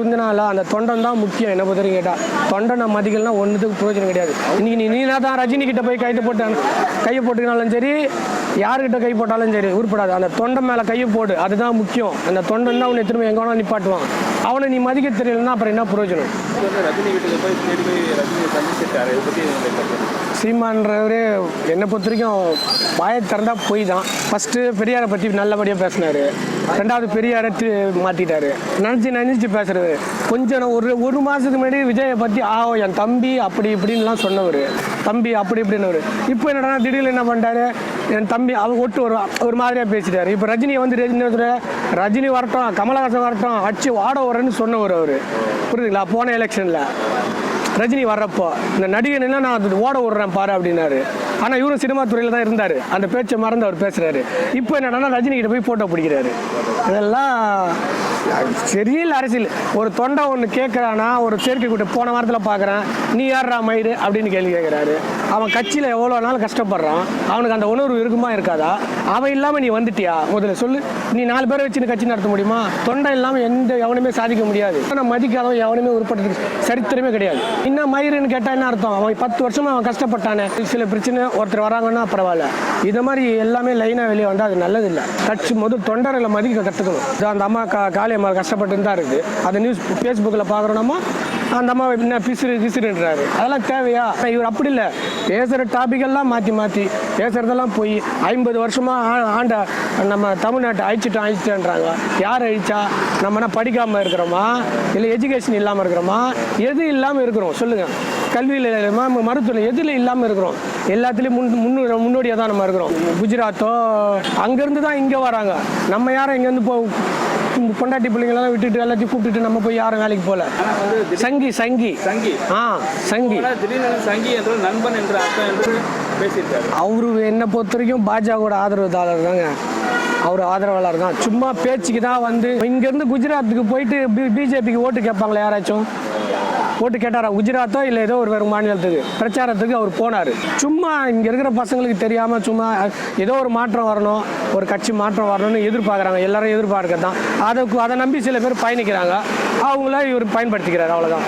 துந்தினால அந்த தொண்டன் தான் முக்கியம். என்ன பொறுத்தவரைக்கும் கேட்டால் தொண்டனை மதிக்கலனா ஒன்றுத்துக்கு பிரயோஜனம் கிடையாது. இன்னைக்கு நீ நீனா தான் ரஜினி கிட்ட போய் கையை போட்டு கையை போட்டுக்கினாலும் சரி யாருக்கிட்ட கை போட்டாலும் சரி உருப்படாது. அந்த தொண்டை மேலே கையை போடு. அதுதான் முக்கியம். அந்த தொண்டன் தான் உன்னை திரும்ப எங்கே வேணாலும் நிப்பாட்டுவான். அவனை நீ மதிக்க தெரியலன்னா அப்புறம் என்ன பிரயோஜனம்? சீமான்றவரே என்னை பொறுத்த வரைக்கும் வாயை திறந்தா போய் தான். ஃபஸ்ட்டு பெரியாரை பற்றி நல்லபடியாக பேசினார். ரெண்டாவது பெரியாரை தி- மாத்திட்டாரு. நினச்சி நினச்சி பேசுறது. கொஞ்சம் ஒரு ஒரு மாதத்துக்கு முன்னாடி விஜயை பற்றி ஆ என் தம்பி அப்படி இப்படின்லாம் சொன்னவர். தம்பி அப்படி இப்படின்னு இப்போ என்னடா திடீர்னு என்ன பண்ணிட்டாரு? என் தம்பி அவர் ஒட்டு ஒரு ஒரு மாதிரியாக பேசிட்டாரு. இப்போ ரஜினியை வந்து ரஜினி ரஜினி வரட்டும் கமலஹாசன் வரட்டும் அடிச்சு வாட வரேன்னு சொன்னவர் அவர். புரியுதுங்களா? போன எலெக்ஷனில் ரஜினி வர்றப்போ இந்த நடிகன் என்ன நான் ஓட விடுறேன் பாரு அப்படின்னாரு. ஆனால் இவரும் சினிமா துறையில் தான் இருந்தார். அந்த பேச்சை மறந்து அவர் பேசுகிறாரு இப்போ என்னடா ரஜினிகிட்ட போய் ஃபோட்டோ பிடிக்கிறாரு. இதெல்லாம் சரியில்லை அரசியல் ஒரு தொண்டை ஒன்று கேட்குறானா ஒரு சேர்க்கை கூட்ட போன வாரத்தில் பார்க்குறேன் நீ யார்ரா மயிறு அப்படின்னு கேள்வி கேட்குறாரு அவன் கட்சியில் எவ்வளோ நாள் கஷ்டப்படுறான்? அவனுக்கு அந்த உணர்வு இருக்குமா இருக்காதா? அவன் இல்லாமல் நீ வந்துட்டியா? முதல்ல சொல்லு. நீ நாலு பேரை வச்சு கட்சி நடத்த முடியுமா? தொண்டை இல்லாமல் எந்த எவனுமே சாதிக்க முடியாது. ஆனால் மதிக்காதவன் எவனுமே உருப்பட்டதுக்கு சரித்திரமே கிடையாது. இன்னும் மயிருன்னு கேட்டால் என்ன அர்த்தம்? அவன் பத்து வருஷமா அவன் கஷ்டப்பட்டானே. சில பிரச்சனை ஒருத்தர் வராங்கன்னா பரவாயில்ல. இது மாதிரி எல்லாமே லைனாக வெளியே வந்தால் அது நல்லதில்லை. கட்சி முதல் தொண்டர்களை மதிக்க கற்றுக்கணும் அந்த அம்மா கா காளி அம்மா கஷ்டப்பட்டு தான் இருக்குது அந்த நியூஸ் ஃபேஸ்புக்கில் பார்க்குறோம்னா அந்த அம்மா என்ன பிசுறு பிசுறுன்றாரு. அதெல்லாம் தேவையா? இவர் அப்படி இல்லை. பேசுகிற டாபிக்கெல்லாம் மாற்றி மாற்றி பேசுகிறதெல்லாம் போய் ஐம்பது வருஷமாக ஆ- ஆண்ட நம்ம தமிழ்நாட்டை அழிச்சிட்டோம் அழிச்சிட்டேன்றாங்க. யார் அழிச்சா? நம்ம என்ன படிக்காமல் இருக்கிறோமா? இல்லை எஜுகேஷன் இல்லாமல் இருக்கிறோமா? எது இல்லாமல் இருக்கிறோம்? சொல்லுங்கள் கல்வியில் மருத்துவம் எதில் இல்லாமல் இருக்கிறோம்? எல்லாத்துலேயும் முன் முன்னு முன்னோடியாக தான் நம்ம இருக்கிறோம். குஜராத்தோ அங்கேருந்து தான் இங்கே வராங்க. நம்ம யாரும் இங்கேருந்து போ பொண்டாட்டி பிள்ளைங்களெல்லாம் விட்டுட்டு எல்லாத்தையும் கூப்பிட்டுட்டு நம்ம போய் யாரும் வேலைக்கு போகல. சங்கி சங்கி. சங்கி. ஆ சங்கி. சங்கி என்ற நண்பன் என்ற அர்த்தம் என்று பேசியிருக்காரு. அவரு என்னை பொறுத்த வரைக்கும் பாஜகவோட ஆதரவுதாரர் தாங்க. அவர் ஆதரவாளர் தான். சும்மா பேச்சுக்கு தான் வந்து இங்கேருந்து குஜராத்துக்கு போயிட்டு பி பிஜேபிக்கு ஓட்டு கேட்பாங்களே யாராச்சும்? ஓட்டு கேட்டாரா? குஜராத்தோ இல்லை ஏதோ ஒரு வேறு மாநிலத்துக்கு? பிரச்சாரத்துக்கு அவர் போனார். சும்மா இங்கே இருக்கிற பசங்களுக்கு தெரியாமல் சும்மா ஏதோ ஒரு மாற்றம் வரணும் ஒரு கட்சி மாற்றம் வரணும்னு எதிர்பார்க்குறாங்க. எல்லாரும் எதிர்பார்க்கறது தான். அதை அதை நம்பி சில பேர் பயணிக்கிறாங்க. அவங்கள இவர் பயன்படுத்திக்கிறார். அவ்வளோதான்